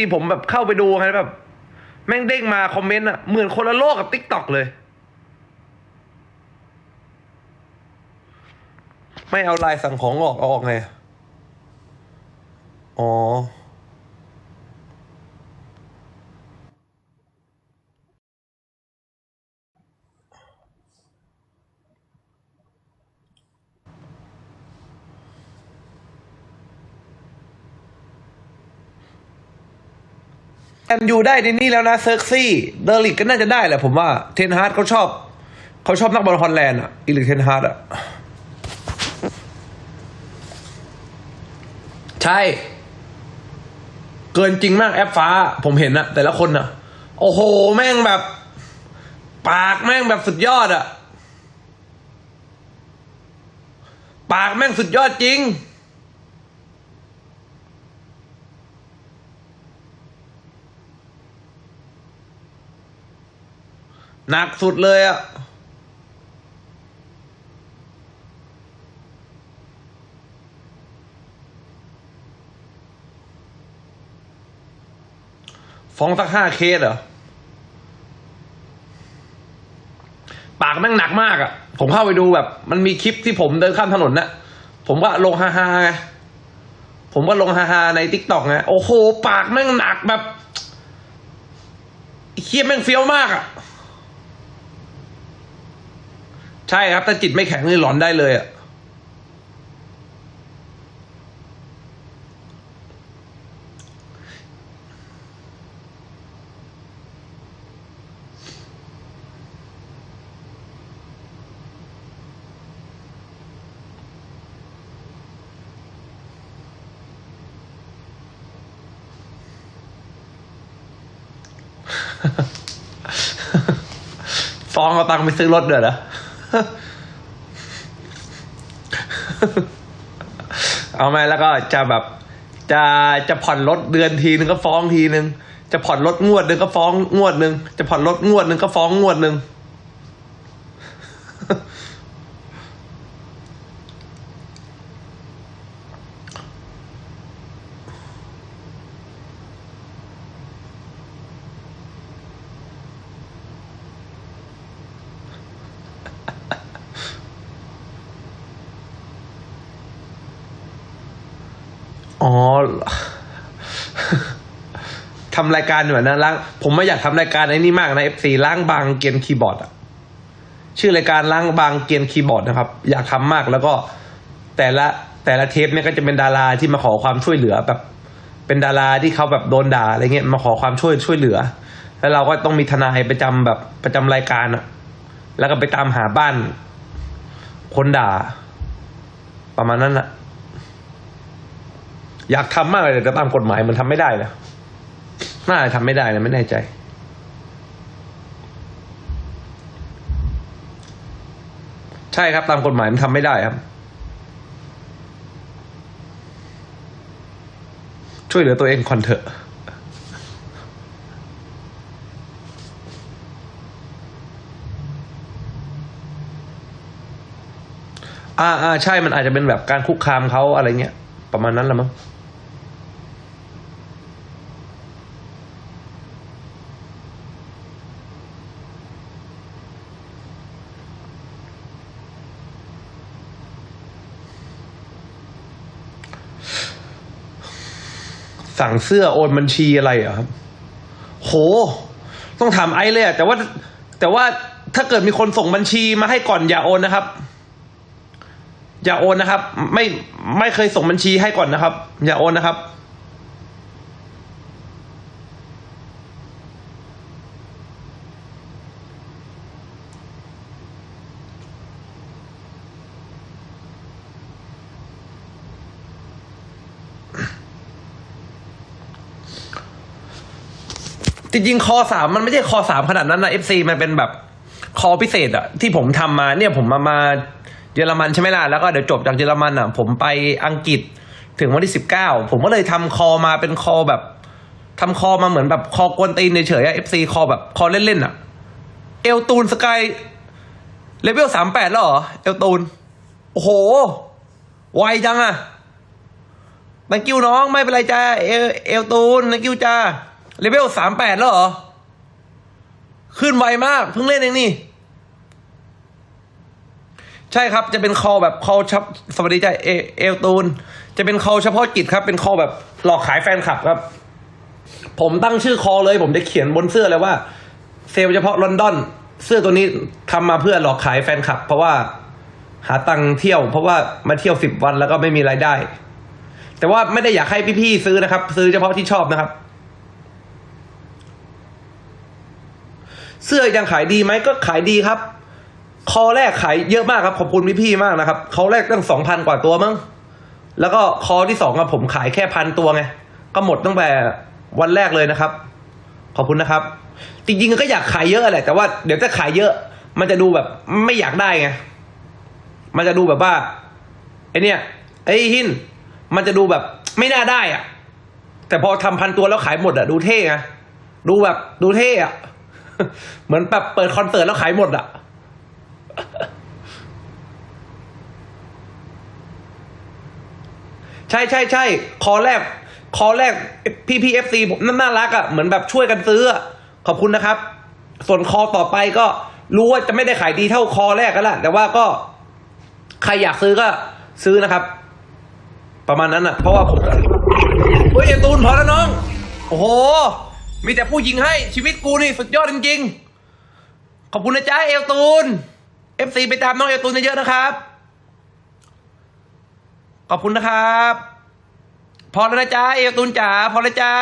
ที่ผมแบบเข้าไปดูไงแบบ แม่งเด้งมาคอมเมนต์อะเหมือนคนละโลกกับติ๊กต็อกเลย ไม่เอาลายสั่งของออกออกไง อ๋อ แอมยูได้ในนี่แล้วนะเซิร์กซี่เดอริกก็น่าจะได้แหละผมว่าเทนฮาร์ดเขาชอบเขาชอบนักบอลฮอลแลนด์อะอีลิกเทนฮาร์ดอะใช่ เกินจริงมากแอปฟ้า ผมเห็นอะแต่ละคนอะโอ้โห แม่งแบบ ปากแม่งแบบสุดยอดอะปากแม่งสุดยอดจริง หนักสุดเลยอะฟ้องสักห้าเคสเหรอ ปากแม่งหนักมากอะ่ะ ผมเข้าไปดูแบบ มันมีคลิปที่ผมเดินข้ามถนนนะ ผมก็ลงฮาฮาไง ผมก็ลงฮาฮาในทิกตอกไง โอ้โห ปากแม่งหนักแบบเคียแม่งเฟี้ยวมากอะ่ะ ใช่ครับ ถ้าจิตไม่แข็งนี่หลอนได้เลยอะ่ะฟ้องเอาตังค์ไปซื้อรถเดือดเหรอ เอาไหมแล้วก็จะแบบจะจะผ่อนรถเดือนทีนึงก็ฟ้องทีนึง จะผ่อนรถงวดนึงก็ฟ้องงวดนึง จะผ่อนรถงวดนึงก็ฟ้องงวดนึง อ๋อทำรายการเหมือนนะล้างผมไม่อยากทำรายการไอ้นี่มากนะเอฟซีล้างบางเกียนคีย์บอร์ดอะชื่อรายการล้างบางเกียนคีย์บอร์ดนะครับ อยากทำมากแล้วก็แต่ละแต่ละเทปเนี่ยก็จะเป็นดาราที่มาขอความช่วยเหลือแบบ เป็นดาราที่เขาแบบโดนด่าอะไรเงี้ยมาขอความช่วยช่วยเหลือ แล้วเราก็ต้องมีทนายประจำแบบประจำรายการอะแล้วก็ไปตามหาบ้าน คนด่า ประมาณนั้นอะ อยากทำมากเลยแต่ตามกฎหมายมันทำไม่ได้นะน่าจะทำไม่ได้นะไม่แน่ใจ ใช่ครับตามกฎหมายมันทำไม่ได้ครับ ช่วยเหลือตัวเองก่อนเถอะอ่าอ่าใช่มันอาจจะเป็นแบบการคุกคามเขาอะไรเงี้ย ประมาณนั้นละมั้ง สั่งเสื้อโอนบัญชีอะไรเหรอะครับ โห ต้องถามไอ้เลยอะแต่ว่าแต่ว่าถ้าเกิดมีคนส่งบัญชีมาให้ก่อนอย่าโอนนะครับ อย่าโอนนะครับ ไม่ไม่เคยส่งบัญชีให้ก่อนนะครับ อย่าโอนนะครับ ริงๆคอสามมันไม่ใช่คอสามขนาดนั้นนะ FC มันเป็นแบบคอพิเศษอะที่ผมทำมาเนี่ยผมมามาเยอรมันใช่ไหมล่ะแล้วก็เดี๋ยวจบจากเยอรมันอะผมไปอังกฤษถึงวันที่สิบเก้าผมก็เลยทำคอมาเป็นคอแบบทำคอมาเหมือนแบบคอกวนตีนเฉยๆอะ FC คอแบบคอเล่นๆอะเอลตูนสกายเลเวลสามแปดแล้วเหรอเอลตูนโอ้โหไวจังอะนังกิ้วน้องไม่เป็นไรจ้าเอลเอลตูนนังกิ้วจ้า เลเวลสามแปดแล้วเหรอ ขึ้นไวมาก เพิ่งเล่นเองนี่ ใช่ครับ จะเป็นคอแบบคอชับสวัสดีจ้าเอเอลตูน จะเป็นคอเฉพาะกิจครับ เป็นคอแบบหลอกขายแฟนคลับครับ ผมตั้งชื่อคอเลย ผมจะเขียนบนเสื้อเลยว่า เซลเฉพาะลอนดอน เสื้อตัวนี้ทำมาเพื่อหลอกขายแฟนคลับ เพราะว่าหาตังค์เที่ยว เพราะว่ามาเที่ยวสิบวันแล้วก็ไม่มีรายได้ แต่ว่าไม่ได้อยากให้พี่ๆซื้อนะครับ ซื้อเฉพาะที่ชอบนะครับ เสื้อยังขายดีไหมก็ขายดีครับ คอแรกขายเยอะมากครับขอบคุณพี่ๆมากนะครับคอแรกตั้งสองพันกว่าตัวมั้งแล้วก็คอที่สองอะผมขายแค่พันตัวไงก็หมดตั้งแต่วันแรกเลยนะครับ ขอบคุณนะครับ จริงๆก็อยากขายเยอะแหละแต่ว่าเดี๋ยวจะขายเยอะ มันจะดูแบบไม่อยากได้ไงมันจะดูแบบว่าไอเนี่ยไอหินมันจะดูแบบไม่น่าได้อะแต่พอทำพันตัวแล้วขายหมดอะดูเท่ไงดูแบบดูเท่อะ เหมือนแบบเปิดคอนเสิร์ตแล้วขายหมดอะใช่ใช่ใช่คอแรก คอแรกพี่พีเอฟซีผมน่ารักอะ่ะเหมือนแบบช่วยกันซื้อ ขอบคุณนะครับ ส่วนคอต่อไปก็รู้ว่าจะไม่ได้ขายดีเท่าคอแรกก็แล้วแต่ว่าก็ ใครอยากซื้อก็ซื้อนะครับ ประมาณนั้นอะเพราะว่าผมเฮ้ยไอตูนพอแล้วน้อง โอ้โห มีแต่ผู้หญิงให้ชีวิตกูนี่สุดยอดจริงๆ ขอบคุณนะจ๊ะเอลตูนเอฟซีไปตามน้องเอลตูนเยอะๆนะครับ ขอบคุณนะครับ พอแล้วนะจ๊ะเอลตูนจ๋าพอแล้วจ้า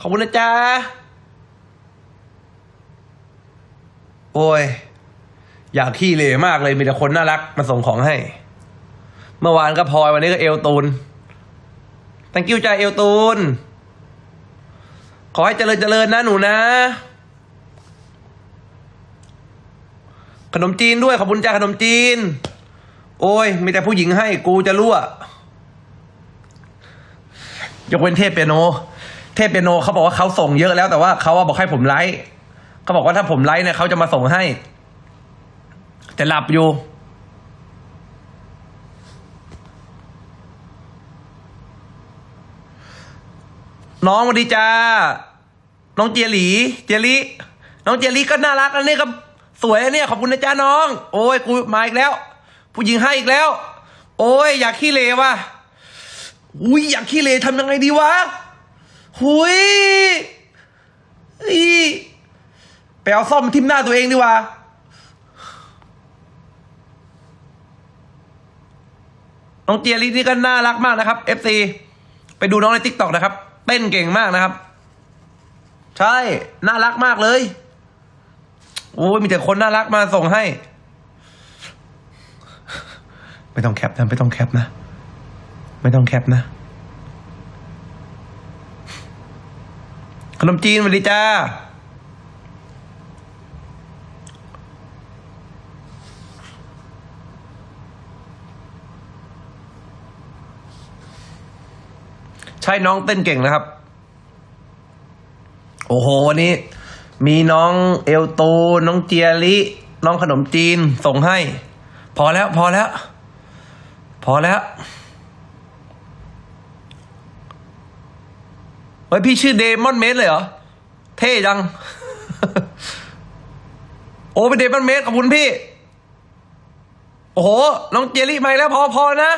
ขอบคุณนะจ๊ะโอ้ย อยากขี้เหร่มากเลยมีแต่คนน่ารักมาส่งของให้ เมื่อวานก็พลอยวันนี้ก็เอลตูน thank you จ้าเอลตูน ขอให้เจริญเจริญนะหนูนะ ขนมจีนด้วยขอบคุณจ้าขนมจีน โอ้ยมีแต่ผู้หญิงให้กูจะรั่วยกเว้นเทพเปียโน เทพเปียโนเขาบอกว่าเขาส่งเยอะแล้วแต่ว่าเขาบอกให้ผมไลฟ์เขาบอกว่าถ้าผมไลฟ์เนี่ยเขาจะมาส่งให้ แต่หลับอยู่ น้องสวัสดีจ้า น้องเจียหลี เจลี น้องเจียหลีก็น่ารักอันนี้ก็สวยอันเนี้ยขอบคุณนะจ้าน้อง โอ้ยกูมาอีกแล้ว ผู้หญิงให้อีกแล้ว โอ้ย อยากขี้เลว่ะอุ้ยอยากขี้เลทำยังไงดีวะหุยอีไปเอาซ่อมทิ่มหน้าตัวเองดีกว่าน้องเจียรินี่ก็น่ารักมากนะครับ FC ไปดูน้องในทิกตอกนะครับ เต้นเก่งมากนะครับ ใช่ น่ารักมากเลย โอ้ยมีแต่คนน่ารักมาส่งให้ ไม่ต้องแคปนะไม่ต้องแคปนะ ไม่ต้องแคปนะ ขนมจีนสวัสดีจ้า ช่น้องเต้นเก่งนะครับ โอ้โห วันนี้ มีน้องเอลโต น้องเจียริน้องขนมจีนส่งให้ พอแล้วพอแล้ว พอแล้วเฮ้ยพี่ชื่อเดมอนเมสเลยเหรอ เท่จัง โอ้เป็นเดมอนเมสขอบคุณพี่ โอ้โห น้องเจยรี่มาอีกแล้วพอพอนะ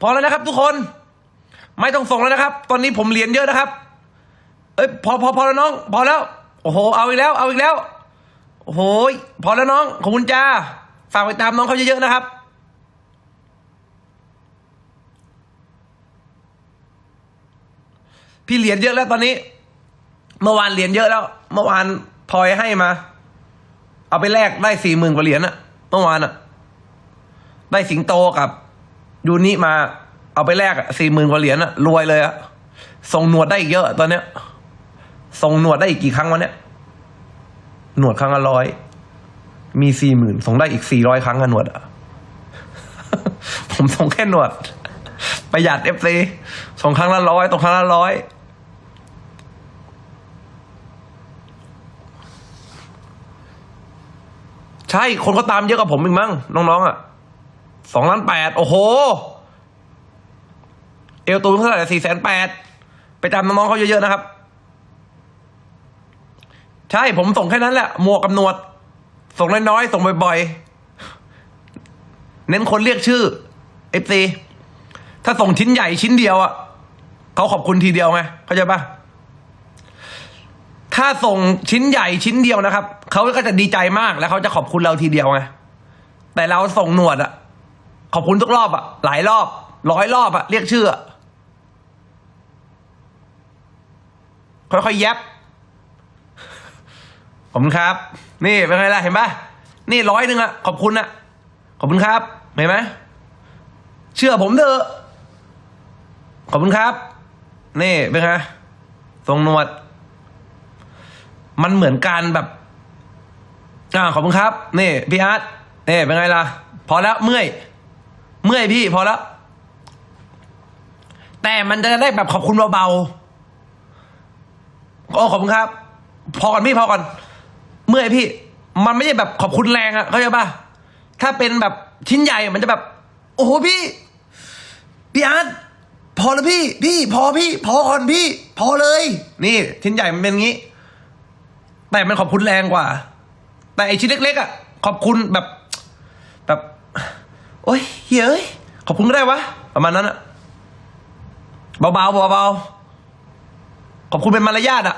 พอแล้วนะครับทุกคน ไม่ต้องส่งแล้วนะครับ ตอนนี้ผมเหรียญเยอะนะครับ เอ้ยพอพอพอแล้วน้อง พอแล้ว โอ้โห เอาอีกแล้ว เอาอีกแล้ว โอ้โห พอแล้วน้อง ขอบคุณจ้า ฝากไปตามน้องเขาเยอะๆนะครับพี่เหรียญเยอะแล้วตอนนี้ เมื่อวานเหรียญเยอะแล้ว เมื่อวานพลอยให้มา เอาไปแลกได้สี่หมื่นกว่าเหรียญอะเมื่อวานอะได้สิงโตกับยูนิมา เอาไปแลกสี่หมื่นกว่าเหรียญอะรวยเลยอะส่งหนวดได้อีกเยอะตอนเนี้ยส่งหนวดได้อีกกี่ครั้งวันเนี้ยหนวดครั้งละร้อยมีสี่หมื่นส่งได้อีกสี่ร้อยครั้งอะหนวดอะผมส่งแค่หนวด ประหยัดเอฟซีส่งครั้งละร้อยตรงครั้งละร้อยใช่ คนก็ตามเยอะกว่าผมอีกมั้งน้องๆอะสองล้านแปดโอ้โห เอลตูนเท่าไหร่สี่แสนแปดไปตามน้องๆเขาเยอะๆนะครับ ใช่ผมส่งแค่นั้นแหละหมวกกับหนวด ส่งน้อยๆส่งบ่อยๆ เน้นคนเรียกชื่อเอฟซีถ้าส่งชิ้นใหญ่ชิ้นเดียวอะเขาขอบคุณทีเดียวไงเข้าใจปะถ้าส่งชิ้นใหญ่ชิ้นเดียวนะครับเขาก็จะดีใจมากแล้วเขาจะขอบคุณเราทีเดียวไงแต่เราส่งหนวดอะขอบคุณทุกรอบอะหลายรอบ ร้อยรอบอะเรียกชื่ออะ ค่อยๆแยบขอบคุณครับ นี่เป็นไงล่ะเห็นปะนี่ร้อยหนึ่งอะขอบคุณอะขอบคุณครับ เห็นไหมเชื่อผมเถอะขอบคุณครับ นี่เป็นไงทรงนวด มันเหมือนการแบบอ่าขอบคุณครับ นี่พี่อาร์ตนี่เป็นไงล่ะ พอแล้วเมื่อย เมื่อยพี่พอแล้ว แต่มันจะได้แบบขอบคุณเบาๆ โอ้ขอบคุณครับ พอก่อนพี่พอก่อน เมื่อยพี่ มันไม่ใช่แบบขอบคุณแรงอะเข้าใจป่ะถ้าเป็นแบบชิ้นใหญ่มันจะแบบ โอ้โหพี่พี่อาร์ตพอแล้วพี่ พี่ พอพี่ พอก่อนพี่ พอเลย นี่ ชิ้นใหญ่มันเป็นงี้ แต่มันขอบคุณแรงกว่า แต่ไอชิ้นเล็กๆอะ ขอบคุณแบบ แบบ โอ้ยเฮ้ยเอ้ยขอบคุณก็ได้วะ ประมาณนั้นอะเบาๆเบาๆ ขอบคุณเป็นมารยาทอะ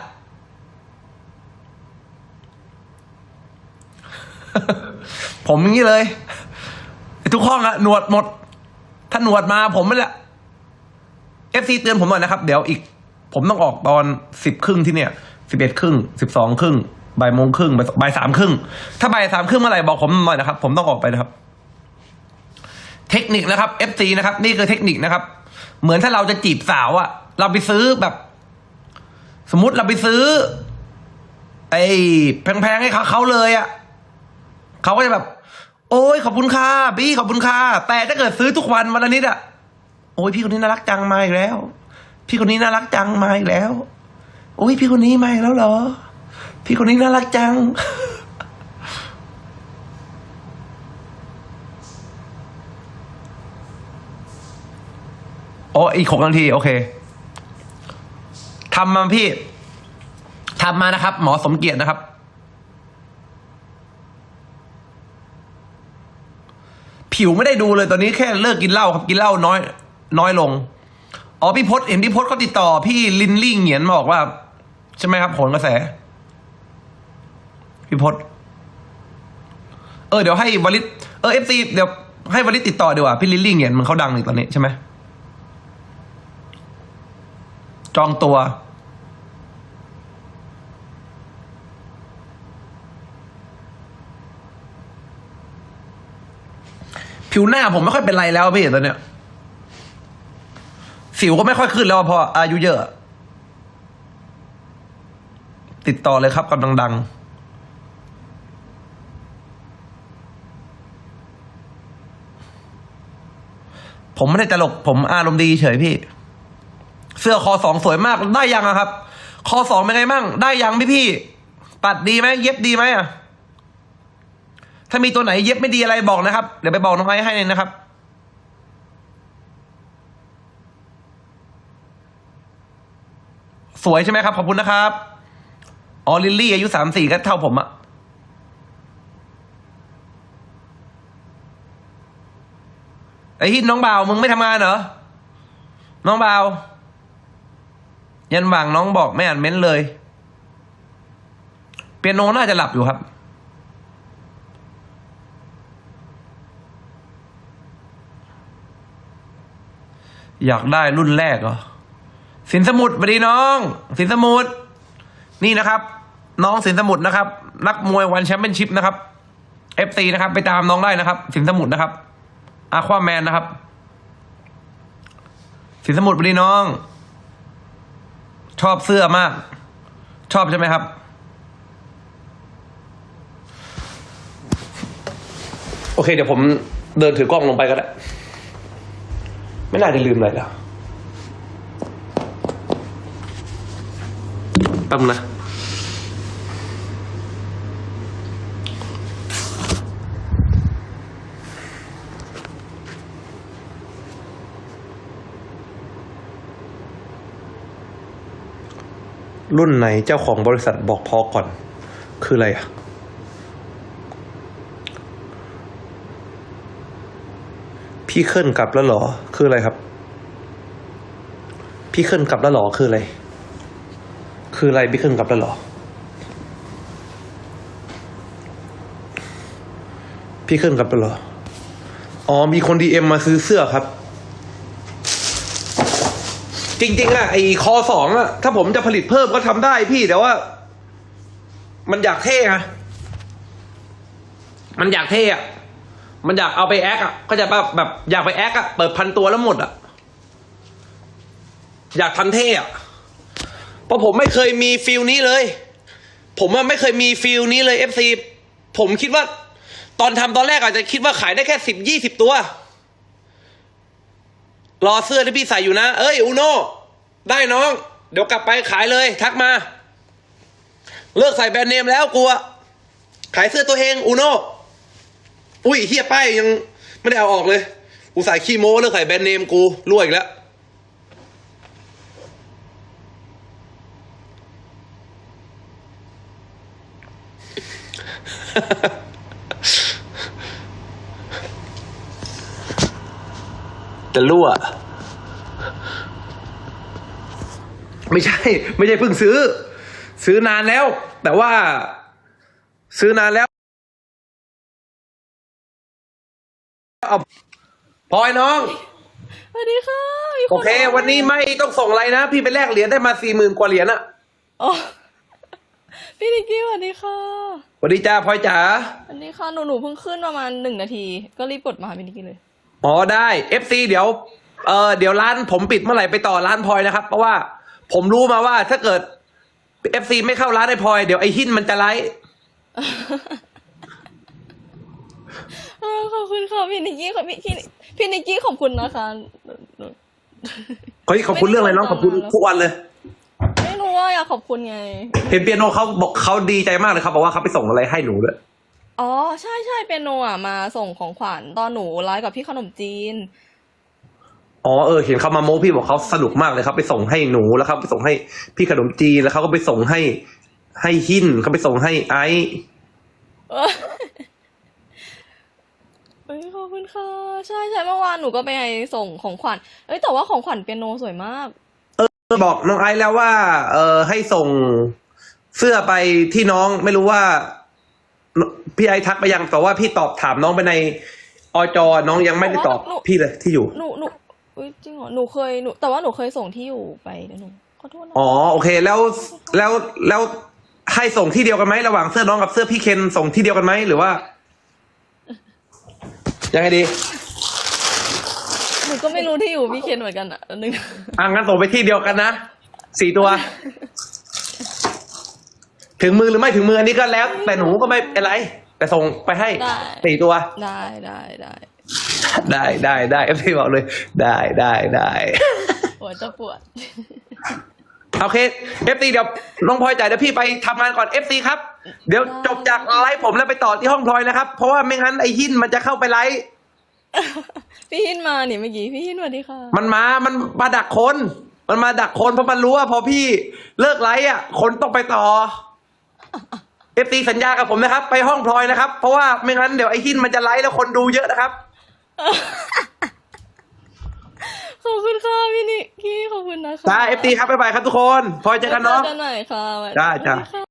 ผมอย่างนี้เลย ทุกห้องอะหนวดหมด ถ้าหนวดมาผมไม่แหละเอฟซีเตือนผมหน่อยนะครับ เดี๋ยวอีก ผมต้องออกตอนสิบครึ่งที่เนี่ยสิบเอ็ดครึ่งสิบสองครึ่งบ่ายโมงครึ่งบ่ายสามครึ่งถ้าบ่ายสามครึ่งเมื่อไหร่บอกผมหน่อยนะครับ ผมต้องออกไปนะครับ เทคนิคนะครับ FC นะครับ นี่คือเทคนิคนะครับ เหมือนถ้าเราจะจีบสาวอะเราไปซื้อแบบ สมมติเราไปซื้อ ไอ้แพงๆให้เขาเขาเลยอะเขาก็จะแบบ โอ้ยขอบคุณค่ะพี่ขอบคุณค่ะแต่ถ้าเกิดซื้อทุกวันวันละนิดอะโอ้ยพี่คนนี้น่ารักจังมาอีกแล้ว พี่คนนี้น่ารักจังมาอีกแล้ว โอ้ยพี่คนนี้มาอีกแล้วเหรอ พี่คนนี้น่ารักจังโอ้อีกหกนาที โอเค ทำมาพี่ทำมานะครับ หมอสมเกียรตินะครับ ผิวไม่ได้ดูเลยตอนนี้แค่เลิกกินเหล้าครับกินเหล้าน้อย น้อยลงอ๋อพี่พศเห็นพี่พศเขาติดต่อ พี่ลินลี่เหงียนบอกว่า ใช่ไหมครับผลกระแส พี่พศเออเดี๋ยวให้วลิตเออเอฟซีเดี๋ยวให้วลิตติดต่อดีกว่า พี่ลินลี่เหงียนมันเขาดังอีกตอนนี้ใช่ไหมจองตัว ผิวหน้าผมไม่ค่อยเป็นไรแล้วพี่ตอนเนี้ย สิวก็ไม่ค่อยขึ้นแล้วพออายุเยอะ ติดต่อเลยครับกำลังดังผมไม่ได้ตลก ผมอารมณ์ดีเฉยพี่ เสื้อคอสองสวยมากได้ยังอะครับ คอสองเป็นไงมั่งได้ยังพี่พี่ ตัดดีไหมเย็บดีไหมอะ ถ้ามีตัวไหนเย็บไม่ดีอะไรบอกนะครับ เดี๋ยวไปบอกน้องไอ้ให้เลยนะครับสวยใช่ไหมครับ ขอบคุณนะครับออลิลลี่ อายุสามสี่ก็เท่าผมอะไอ้ฮิตน้องบ่าว มึงไม่ทำงานเหรอ น้องบ่าว ยันหว่างน้องบอกไม่อ่านเม้นเลย เปียโนน่าจะหลับอยู่ครับ อยากได้รุ่นแรกเหรอสินสมุดสวัสดีน้อง สินสมุดนี่นะครับ น้องสินสมุดนะครับ นักมวยวันแชมเปี้ยนชิพนะครับ FC นะครับ ไปตามน้องได้นะครับ สินสมุดนะครับอาควาแมนนะครับ สินสมุดสวัสดีน้อง ชอบเสื้อมาก ชอบใช่ไหมครับ โอเค เดี๋ยวผมเดินถือกล้องลงไปก็ได้ ไม่น่าจะลืมอะไรหรอตั้มนะรุ่นไหนเจ้าของบริษัทบอกพอก่อน คืออะไรอะ พี่เคลื่อนกลับแล้วหรอ คืออะไรครับ พี่เคลื่อนกลับแล้วหรอคืออะไร คืออะไรพี่เคลื่อนกลับแล้วหรอ พี่เคลื่อนกลับแล้วหรอ อ๋อ มีคนดีเอ็มมาซื้อเสื้อครับ จริง ๆอะไอคอสองอะถ้าผมจะผลิตเพิ่มก็ทำได้พี่แต่ว่า มันอยากเท่อะมันอยากเท่อะ มันอยากเอาไปแอคอะก็จะแบบแบบอยากไปแอคอะเปิดพันตัวแล้วหมดอะ อยากทำเท่อะเพราะผมไม่เคยมีฟิลนี้เลย ผมอะไม่เคยมีฟิลนี้เลยเอฟซีผมคิดว่า ตอนทำตอนแรกอาจจะคิดว่าขายได้แค่สิบยี่สิบตัว รอเสื้อที่พี่ใส่อยู่นะ เอ้ยอูโน่ได้น้อง เดี๋ยวกลับไปขายเลย ทักมา เลิกใส่แบรนด์เนมแล้วกูอะขายเสื้อตัวเองอูโน่ อุ้ยเฮียป้ายยังไม่ได้เอาออกเลย กูใส่ขี้โม้เลิกใส่แบรนด์เนมกูรั่วอีกแล้วจะรั่ว ไม่ใช่ ไม่ใช่เพิ่งซื้อ ซื้อนานแล้ว แต่ว่า ซื้อนานแล้ว เอาพลอยน้อง สวัสดีค่ะมีโอเค วันนี้ไม่ต้องส่งอะไรนะ พี่ไปแลกเหรียญได้มาสี่หมื่นกว่าเหรียญอะอ๋อพี่นิกกี้สวัสดีค่ะสวัสดีจ้าพลอยจ๋าสวัสดีค่ะหนูหนูเพิ่งขึ้นประมาณหนึ่งนาที ก็รีบกดมาหาพี่นิกกี้เลย อ๋อได้ FC เดี๋ยวเออเดี๋ยวร้านผมปิดเมื่อไหร่ไปต่อร้านพลอยนะครับ เพราะว่าผมรู้มาว่าถ้าเกิด FC ไม่เข้าร้านไอ้พลอยเดี๋ยวไอ้หินมันจะไลฟ์ เออขอบคุณค่ะพี่นิกกี้ค่ะพี่พี่พี่นิกกี้ขอบคุณนะคะหนูเฮ้ยขอบคุณเรื่องอะไรน้องขอบคุณทุกวันเลย ไม่รู้ว่าอยากขอบคุณไงเห็นเปียโนเขาบอกเขาดีใจมากเลยครับบอกว่าเขาไปส่งอะไรให้หนูด้วยอ๋อใช่ใช่เป็นโนอะมาส่งของขวัญตอนหนูไลฟ์กับพี่ขนมจีนอ๋อเออเห็นเขามาโม้พี่บอกเขาสนุกมากเลยครับ ไปส่งให้หนูแล้วเขาไปส่งให้พี่ขนมจีนแล้วเขาก็ไปส่งให้ให้หินเขาไปส่งให้ไอซ์ เออเอ้ยขอบ คุณค่ะ ใช่ใช่เมื่อวานหนูก็ไปส่งของขวัญเอ้ยแต่ว่าของขวัญเปียโนสวยมาก บอกน้องไอซ์แล้วว่า เออให้ส่งเสื้อไปที่น้องไม่รู้ว่า พี่ไอซ์ทักไปยังแต่ว่าพี่ตอบถามน้องไปในอจอน้องยังไม่ได้ตอบหนู พี่เลยที่อยู่ หนูหนูอุ๊ยจริงเหรอหนูเคยหนูแต่ว่าหนูเคยส่งที่อยู่ไปนะหนูขอโทษนะอ๋อโอเคแล้วแล้วแล้วให้ส่งที่เดียวกันไหมระหว่างเสื้อน้องกับเสื้อพี่เคนส่งที่เดียวกันไหมหรือว่า ยังไงดีหนูก็ไม่รู้ที่อยู่พี่เคนเหมือนกันอะอันนึงอะงั้นส่งไปที่เดียวกันนะสี่ตัว ถึงมือหรือไม่ถึงมืออันนี้ก็แล้ว แต่หนูก็ไม่เป็นไร แต่ส่งไปให้ได้สี่ตัว ได้ได้ได้ได้ได้ได้เอฟซีบอกเลย ได้ได้ได้ปวดจะปวด โอเคเอฟซีเดี๋ยวน้องพลอยจ่ายเดี๋ยวพี่ไปทำงานก่อนเอฟซีครับ เดี๋ยวจบจากไลฟ์ผมแล้วไปต่อที่ห้องพลอยนะครับ เพราะว่าไม่งั้นไอ้หินมันจะเข้าไปไลฟ์พี่หินมาเนี่ยเมื่อกี้พี่หินสวัสดีค่ะ มันมา มันมาดักคน มันมาดักคนเพราะมันรู้ว่าพอพี่เลิกไลฟ์อะ คนต้องไปต่อเอฟซีสัญญากับผมนะครับ ไปห้องพลอยนะครับ เพราะว่าไม่งั้นเดี๋ยวไอ้หินมันจะไลฟ์แล้วคนดูเยอะนะครับ ขอบคุณค่ะพี่นิกกี้ขอบคุณนะคะจ้าเอฟซีครับบ๊ายบายครับทุกคนพลอยเจอกันเนาะ จอกันหน่อยค่ะสวัสดีจ้าจ้าค่ะ